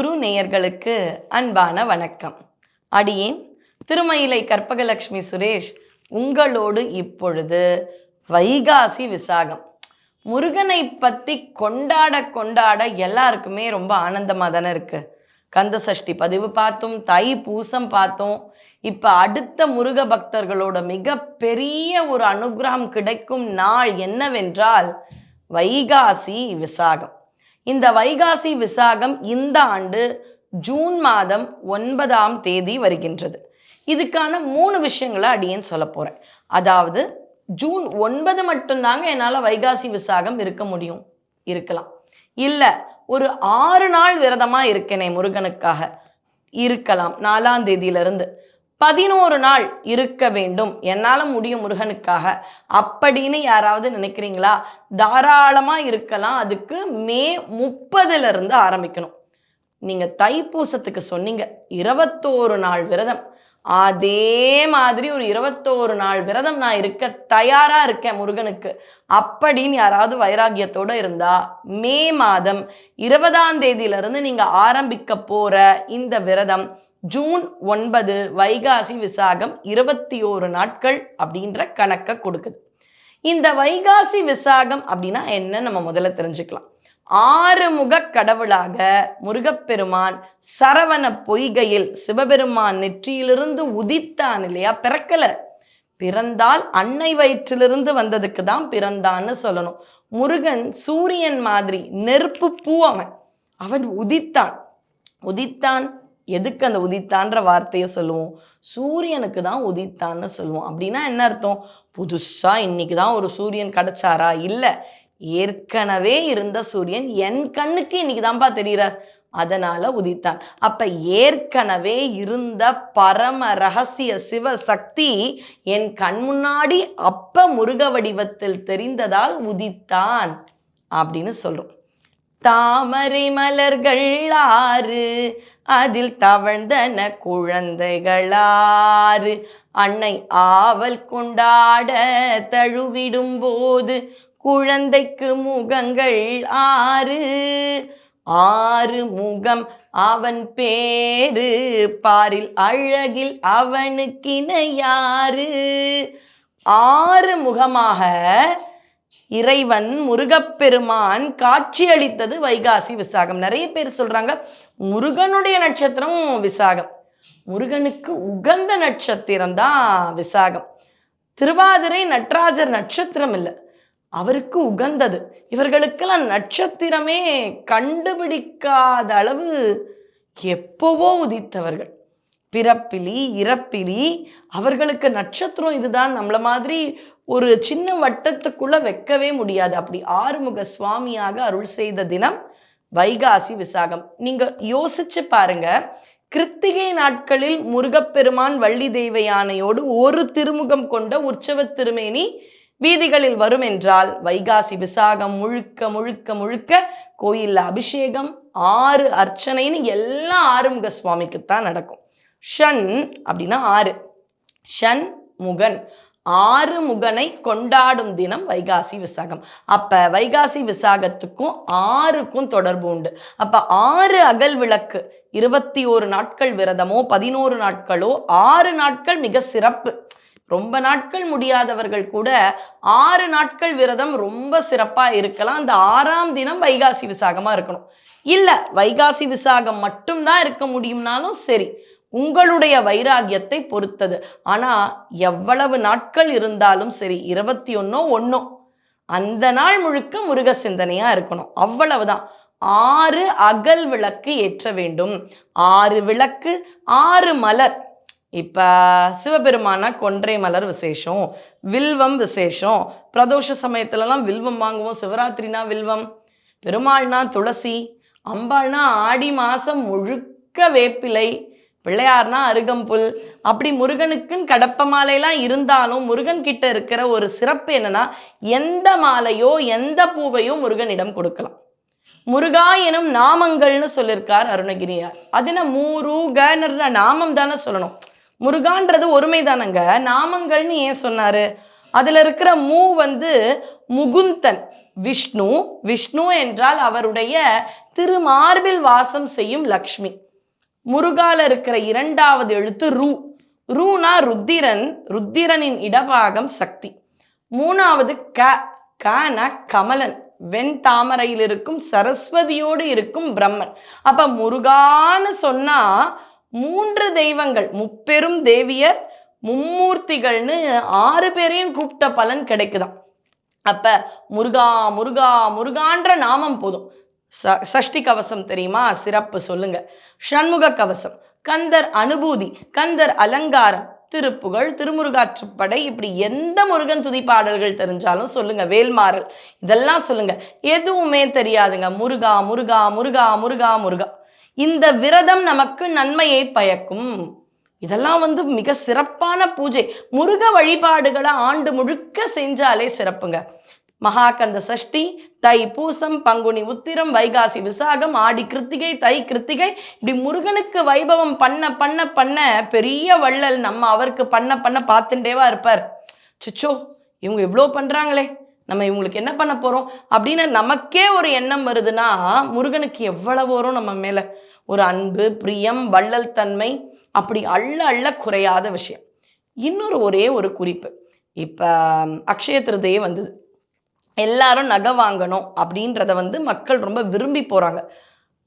குரு நேயர்களுக்கு அன்பான வணக்கம். அடியேன் திருமயிலை கற்பகலட்சுமி சுரேஷ் உங்களோடு இப்பொழுது வைகாசி விசாகம். முருகனை பற்றி கொண்டாட கொண்டாட எல்லாருக்குமே ரொம்ப ஆனந்தமாக தானே இருக்குது கந்த சஷ்டி பதிவு பார்த்தோம் தை பூசம் பார்த்தோம். இப்போ அடுத்த முருக பக்தர்களோட மிகப்பெரிய ஒரு அனுகிரகம் கிடைக்கும் நாள் என்னவென்றால் வைகாசி விசாகம். இந்த வைகாசி விசாகம் இந்த ஆண்டு ஜூன் மாதம் ஒன்பதாம் தேதி வருகின்றது. இதுக்கான மூணு விஷயங்களை அடியேன் சொல்ல போகிறேன் அதாவது ஜூன் ஒன்பது மட்டும்தாங்க என்னால் வைகாசி விசாகம் இருக்க முடியும். இருக்கலாம். இல்லை ஒரு ஆறு நாள் விரதமாக இருக்கேனே முருகனுக்காக. இருக்கலாம் நாலாம் தேதியிலிருந்து. பதினோரு நாள் இருக்க வேண்டும். என்னால் முடியும் முருகனுக்காக. அப்படின்னு யாராவது நினைக்கிறீங்களா? தாராளமாக இருக்கலாம். அதுக்கு மே முப்பதுலேருந்து ஆரம்பிக்கணும். நீங்கள் தைப்பூசத்துக்கு சொன்னீங்க. இருபத்தோரு நாள் விரதம். அதே மாதிரி ஒரு இருபத்தோரு நாள் விரதம் நான் இருக்க தயாராக இருக்கேன் முருகனுக்கு. அப்படின்னு யாராவது வைராகியத்தோடு இருந்தா மே மாதம் இருபதாம் தேதியிலிருந்து நீங்கள் ஆரம்பிக்க போகிற இந்த விரதம் ஜூன் ஒன்பது வைகாசி விசாகம் இருபத்தி ஓரு நாட்கள் அப்படின்ற கணக்கை கொடுக்குது. இந்த வைகாசி விசாகம் அப்படின்னா என்ன? நம்ம முதல்ல தெரிஞ்சுக்கலாம். ஆறுமுக கடவுளாக முருகப்பெருமான் சரவண பொய்கையில் சிவபெருமான் நெற்றியிலிருந்து உதித்தான் இல்லையா? பிறக்கல. பிறந்தால் அன்னை வயிற்றிலிருந்து வந்ததுக்கு தான் பிறந்தான்னு சொல்லணும். முருகன் சூரியன் மாதிரி நெருப்பு பூ அவன். அவன் உதித்தான். உதித்தான் எதுக்கு அந்த உதித்தான்ற வார்த்தையை சொல்லுவோம்? சூரியனுக்கு தான் உதித்தான்னு சொல்லுவோம். அப்படின்னா என்ன அர்த்தம்? புதுசா இன்னைக்கு தான் ஒரு சூரியன் கிடைச்சாரா? இல்லை. ஏற்கனவே இருந்த சூரியன் என் கண்ணுக்கு இன்னைக்கு தான்ப்பா தெரிகிறார். அதனால உதித்தான். அப்ப ஏற்கனவே இருந்த பரம ரகசிய சிவ சக்தி என் கண் முன்னாடி அப்ப முருக வடிவத்தில் தெரிந்ததால் உதித்தான் அப்படின்னு சொல்றோம். தாமரை மலர்கள் ஆறு அதில் தவழ்ந்தன குழந்தைகளாறு. அன்னை ஆவல் கொண்டாட தழுவிடும் போது குழந்தைக்கு முகங்கள் ஆறு. ஆறு முகம் அவன் பேரு பாரில் அழகில் அவனுக்கிணையாறு ஆறு முகமாக இறைவன் முருகப்பெருமான் காட்சியளித்தது வைகாசி விசாகம். நிறைய பேர் சொல்றாங்க முருகனுடைய நட்சத்திரம் விசாகம். முருகனுக்கு உகந்த நட்சத்திரம் தான் விசாகம். திருவாதிரை நட்ராஜர் நட்சத்திரம் இல்லை அவருக்கு உகந்தது. இவர்களுக்கெல்லாம் நட்சத்திரமே கண்டுபிடிக்காத அளவு எப்போவோ உதித்தவர்கள். பிறப்பிலி இறப்பிலி அவர்களுக்கு நட்சத்திரம் இதுதான். நம்மள மாதிரி ஒரு சின்ன வட்டத்துக்குள்ள வைக்கவே முடியாது. அப்படி ஆறுமுக சுவாமியாக அருள் செய்த தினம் வைகாசி விசாகம். நீங்க யோசிச்சு பாருங்க. கிருத்திகை நாட்களில் முருகப்பெருமான் வள்ளி தெய்வ யானையோடு ஒரு திருமுகம் கொண்ட உற்சவ திருமேனி வீதிகளில் வரும் என்றால் வைகாசி விசாகம் முழுக்க முழுக்க முழுக்க கோயிலில் அபிஷேகம் ஆறு அர்ச்சனைன்னு எல்லாம் ஆறுமுக சுவாமிக்குத்தான் நடக்கும். ஷன் அப்படின்னா ஆறு. ஷன் முகன். ஆறு முகனை கொண்டாடும் தினம் வைகாசி விசாகம். அப்ப வைகாசி விசாகத்துக்கும் ஆறுக்கும் தொடர்பு உண்டு. அப்ப ஆறு அகல் விளக்கு இருபத்தி ஓரு நாட்கள் விரதமோ பதினோரு நாட்களோ ஆறு நாட்கள் மிக சிறப்பு. ரொம்ப நாட்கள் முடியாதவர்கள் கூட ஆறு நாட்கள் விரதம் ரொம்ப சிறப்பா இருக்கலாம். அந்த ஆறாம் தினம் வைகாசி விசாகமா இருக்கணும். இல்ல வைகாசி விசாகம் மட்டும்தான் இருக்க முடியும்னாலும் சரி. உங்களுடைய வைராகியத்தை பொறுத்தது. ஆனா எவ்வளவு நாட்கள் இருந்தாலும் சரி இருபத்தி ஒன்னோ ஒன்னோ அந்த நாள் முழுக்க முருக சிந்தனையா இருக்கணும். அவ்வளவுதான். ஆறு அகல் விளக்கு ஏற்ற வேண்டும். ஆறு விளக்கு ஆறு மலர். இப்போ சிவபெருமானா கொன்றை மலர் விசேஷம் வில்வம் விசேஷம். பிரதோஷ சமயத்துலலாம் வில்வம் வாங்குவோம். சிவராத்திரினா வில்வம் பெருமாள்னா துளசி அம்பாள்னா ஆடி மாதம் முழுக்க வேப்பிலை பிள்ளையார்னா அருகம்புல். அப்படி முருகனுக்குன்னு கடப்ப மாலையெல்லாம் இருந்தாலும் முருகன் கிட்ட இருக்கிற ஒரு சிறப்பு என்னன்னா எந்த மாலையோ எந்த பூவையோ முருகனிடம் கொடுக்கலாம். முருகா எனும் நாமங்கள்னு சொல்லியிருக்கார் அருணகிரியார். அது மூருகன்னு நாமம் தானே சொல்லணும். முருகான்றது ஒருமை தானங்க நாமங்கள்னு ஏன் சொன்னாரு? அதுல இருக்கிற மூ வந்து முகுந்தன் விஷ்ணு. விஷ்ணு என்றால் அவருடைய திருமார்பில் வாசம் செய்யும் லக்ஷ்மி. முருகால இருக்கிற இரண்டாவது எழுத்து ரூ. ரூனா ருத்திரன் ருத்திரனின் இடபாகம் சக்தி. மூணாவது க கன கமலன். வெண் தாமரையில் இருக்கும் சரஸ்வதியோடு இருக்கும் பிரம்மன். அப்ப முருகான்னு சொன்னா மூன்று தெய்வங்கள். முப்பெரும் தேவியர் மும்மூர்த்திகள்னு ஆறு பேரையும் கூப்பிட்ட பலன் கிடைக்குதாம் அப்ப முருகா முருகா முருகான்ற நாமம் போதும். ச சஷ்டி கவசம் தெரியுமா? சிறப்பு சொல்லுங்க. ஷண்முக கவசம். கந்தர் அனுபூதி கந்தர் அலங்காரம் திருப்புகழ் திருமுருகாற்றுப்படை இப்படி எந்த முருகன் துதி பாடல்கள் தெரிஞ்சாலும் சொல்லுங்க. வேல்மாறல் இதெல்லாம் சொல்லுங்க. எதுவுமே தெரியாதுங்க. முருகா முருகா முருகா முருகா முருகா. இந்த விரதம் நமக்கு நன்மையை பயக்கும். இதெல்லாம் வந்து மிக சிறப்பான பூஜை. முருக வழிபாடுகளை ஆண்டு முழுக்க செஞ்சாலே சிறப்புங்க. மகாகந்த சஷ்டி தை பூசம் பங்குனி உத்திரம் வைகாசி விசாகம் ஆடி கிருத்திகை தை கிருத்திகை. இப்படி முருகனுக்கு வைபவம் பண்ண பண்ண பண்ண பெரிய வள்ளல் நம்ம அவருக்கு பண்ண பண்ண பார்த்துட்டேவா இருப்பார். சுச்சோ இவங்க இவ்வளோ பண்ணுறாங்களே நம்ம இவங்களுக்கு என்ன பண்ண போகிறோம் அப்படின்னு நமக்கே ஒரு எண்ணம் வருதுன்னா முருகனுக்கு எவ்வளவு வரும் நம்ம மேலே? ஒரு அன்பு பிரியம் வள்ளல் தன்மை அப்படி அள்ள அள்ள குறையாத விஷயம். இன்னொரு ஒரே ஒரு குறிப்பு. இப்போ அக்ஷய திருதையே வந்தது. எல்லாரும் நகை வாங்கணும் அப்படின்றத வந்து மக்கள் ரொம்ப விரும்பி போகிறாங்க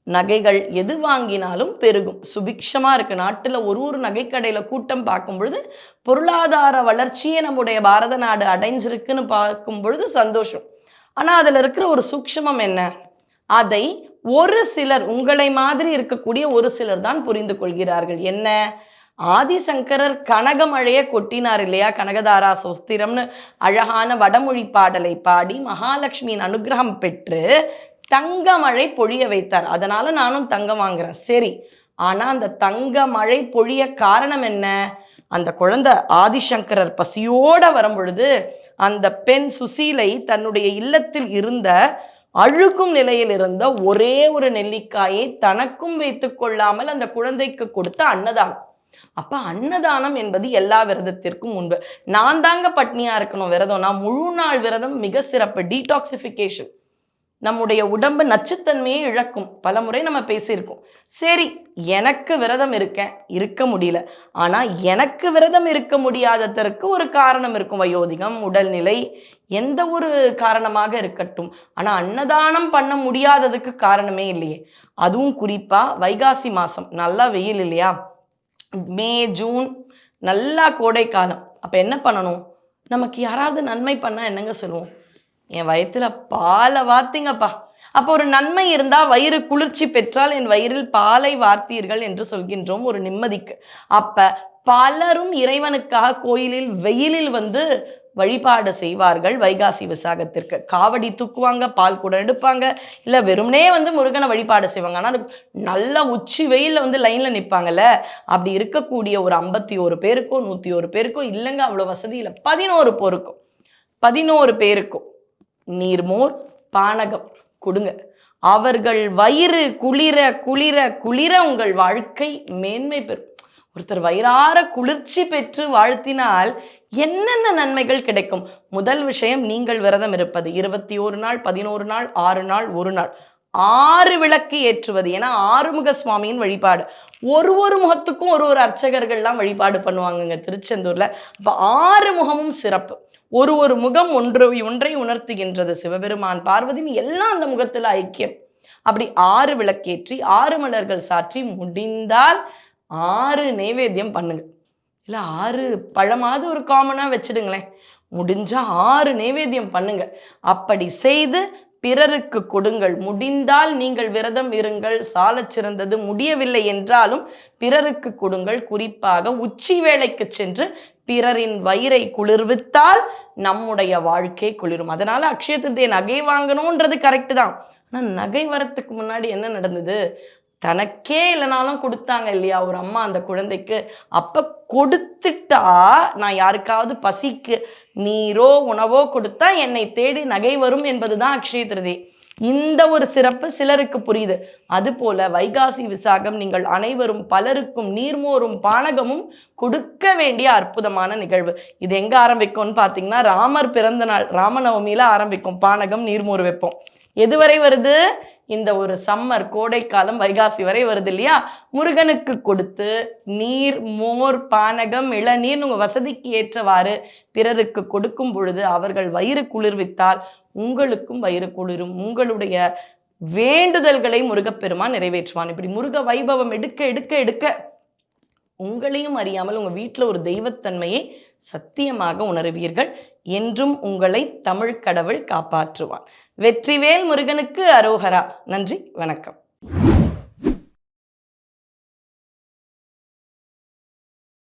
நகைகள் எது வாங்கினாலும் பெருகும். சுபிக்ஷமாக இருக்குது நாட்டில் ஒரு ஒரு நகைக்கடையில் கூட்டம் பார்க்கும் பொழுது பொருளாதார வளர்ச்சியை நம்முடைய பாரத நாடு அடைஞ்சிருக்குன்னு பார்க்கும் பொழுது சந்தோஷம். ஆனால் அதில் இருக்கிற ஒரு சூக்ஷமம் என்ன? அதை ஒரு சிலர் உங்களை மாதிரி இருக்கக்கூடிய ஒரு சிலர் தான் புரிந்து கொள்கிறார்கள். என்ன? ஆதிசங்கரர் கனகமழையை கொட்டினார் இல்லையா? கனகதாரா சுஸ்திரம்னு அழகான வடமொழி பாடலை பாடி மகாலட்சுமியின் அனுகிரகம் பெற்று தங்க மழை பொழிய வைத்தார். அதனால நானும் தங்கம் வாங்குறேன். சரி ஆனா அந்த தங்க மழை பொழிய காரணம் என்ன? அந்த குழந்தை ஆதிசங்கரர் பசியோட வரும் பொழுது அந்த பெண் சுசீலை தன்னுடைய இல்லத்தில் இருந்த அழுகும் நிலையில் இருந்த ஒரே ஒரு நெல்லிக்காயை தனக்கும் வைத்துக் கொள்ளாமல் அந்த குழந்தைக்கு கொடுத்த அன்னதானம். அப்ப அன்னதானம் என்பது எல்லா விரதத்திற்கும் முன்பு. நான் தாங்க பட்னியா இருக்கணும் விரதம். நான் முழு நாள் விரதம் மிக சிறப்பு. டீடாக்சிஃபிகேஷன் நம்முடைய உடம்பு நச்சுத்தன்மையை இழக்கும். பல முறை நம்ம பேசியிருக்கோம். சரி எனக்கு விரதம் இருக்கேன் இருக்க முடியல. ஆனா எனக்கு விரதம் இருக்க முடியாததற்கு ஒரு காரணம் இருக்கும். வயோதிகம் உடல்நிலை எந்த ஒரு காரணமாக இருக்கட்டும். ஆனா அன்னதானம் பண்ண முடியாததுக்கு காரணமே இல்லையே. அதுவும் குறிப்பா வைகாசி மாசம். நல்லா வெயில் இல்லையா? மே ஜூன் நல்லா கோடை காலம் அப்போ என்ன பண்ணணும்? நமக்கு யாராவது நன்மை பண்ணால் என்னங்க சொல்லுவோம்? என் வயிற்றில் பாலை வார்த்திங்கப்பா. அப்போ ஒரு நன்மை இருந்தால் வயிறு குளிர்ச்சி பெற்றால் என் வயிறில் பாலை வார்த்தீர்கள் என்று சொல்கின்றோம் ஒரு நிம்மதிக்கு. அப்போ பலரும் இறைவனுக்காக கோயிலில் வெயிலில் வந்து வழிபாடு செய்வார்கள். வைகாசி விசாகத்திற்கு காவடி தூக்குவாங்க பால் கூட எடுப்பாங்க. இல்லை வெறுமனே வந்து முருகனை வழிபாடு செய்வாங்க. ஆனால் நல்ல உச்சி வெயிலில் வந்து லைனில் நிற்பாங்கல்ல அப்படி இருக்கக்கூடிய ஒரு ஐம்பத்தி ஒரு பேருக்கோ நூற்றி ஒரு பேருக்கோ இல்லைங்க அவ்வளோ வசதி இல்லை. பதினோரு பேருக்கும். பதினோரு பேருக்கும் நீர்மோர் பானகம் கொடுங்க. அவர்கள் வயிறு குளிர குளிர குளிர உங்கள் வாழ்க்கை மேன்மை பெறும். ஒருத்தர் வயிறார குளிர்ச்சி பெற்று வாழ்த்தினால் என்னென்ன நன்மைகள் கிடைக்கும்? முதல் விஷயம் நீங்கள் விரதம் இருப்பது. இருபத்தி ஒரு நாள் பதினோரு நாள் ஆறு நாள் ஒரு நாள். ஆறு விளக்கு ஏற்றுவது. ஏன்னா ஆறுமுக சுவாமியின் வழிபாடு. ஒரு ஒரு முகத்துக்கும் ஒரு ஒரு அர்ச்சகர்கள்லாம் வழிபாடு பண்ணுவாங்கங்க திருச்செந்தூர்ல. அப்போ ஆறு முகமும் சிறப்பு. ஒரு ஒரு முகம் ஒன்று ஒன்றை உணர்த்துகின்றது. சிவபெருமான் பார்வதின்னு எல்லாம் அந்த முகத்தில் ஐக்கியம். அப்படி ஆறு விளக்கேற்றி ஆறு மலர்கள் சாற்றி முடிந்தால் ஆறு நைவேத்தியம் பண்ணுங்க. இல்லை ஆறு பழமாவது ஒரு காமனாக வச்சிடுங்களேன். முடிஞ்சால் ஆறு நைவேத்தியம் பண்ணுங்க. அப்படி செய்து பிறருக்கு கொடுங்கள். முடிந்தால் நீங்கள் விரதம் இருங்கள். சாலச் சிறந்தது முடியவில்லை என்றாலும் பிறருக்கு கொடுங்கள். குறிப்பாக உச்சி வேலைக்கு சென்று பிறரின் வயிறை குளிர்வித்தால் நம்முடைய வாழ்க்கை குளிரும். அதனால அக்ஷய திருதியை நகை வாங்கணுன்றது கரெக்டு தான். ஆனால் நகை வரத்துக்கு முன்னாடி என்ன நடந்தது? தனக்கே இல்லைனாலும் கொடுத்தாங்க இல்லையா ஒரு அம்மா அந்த குழந்தைக்கு? அப்ப கொடுத்துட்டா நான் யாருக்காவது பசிக்கு நீரோ உணவோ கொடுத்தா என்னை தேடி நகை வரும் என்பதுதான் அக்ஷய திருதி. இந்த ஒரு சிறப்பு சிலருக்கு புரியுது. அதுபோல வைகாசி விசாகம் நீங்கள் அனைவரும் பலருக்கும் நீர்மோரும் பானகமும் கொடுக்க வேண்டிய அற்புதமான நிகழ்வு. இது எங்க ஆரம்பிக்கும்னு பார்த்தீங்கன்னா ராமர் பிறந்த நாள் ராமநவமியில ஆரம்பிக்கும் பானகம் நீர்மோர் வைப்போம். எதுவரை வருது? இந்த ஒரு சம்மர் கோடைக்காலம் வைகாசி வரை வருது இல்லையா? முருகனுக்கு கொடுத்து நீர் மோர் பானகம் இளநீர் உங்கள் வசதிக்கு ஏற்றவாறு பிறருக்கு கொடுக்கும் பொழுது அவர்கள் வயிறு குளிர்வித்தால் உங்களுக்கும் வயிறு குளிரும். உங்களுடைய வேண்டுதல்களை முருகப்பெருமான் நிறைவேற்றுவான். இப்படி முருக வைபவம் எடுக்க எடுக்க எடுக்க உங்களையும் அறியாமல் உங்கள் வீட்டில் ஒரு தெய்வத்தன்மையை சத்தியமாக உணருவீர்கள் என்றும் உங்களை தமிழ் கடவுள் காப்பாற்றுவான். வெற்றிவேல் முருகனுக்கு அரோகரா. நன்றி வணக்கம்.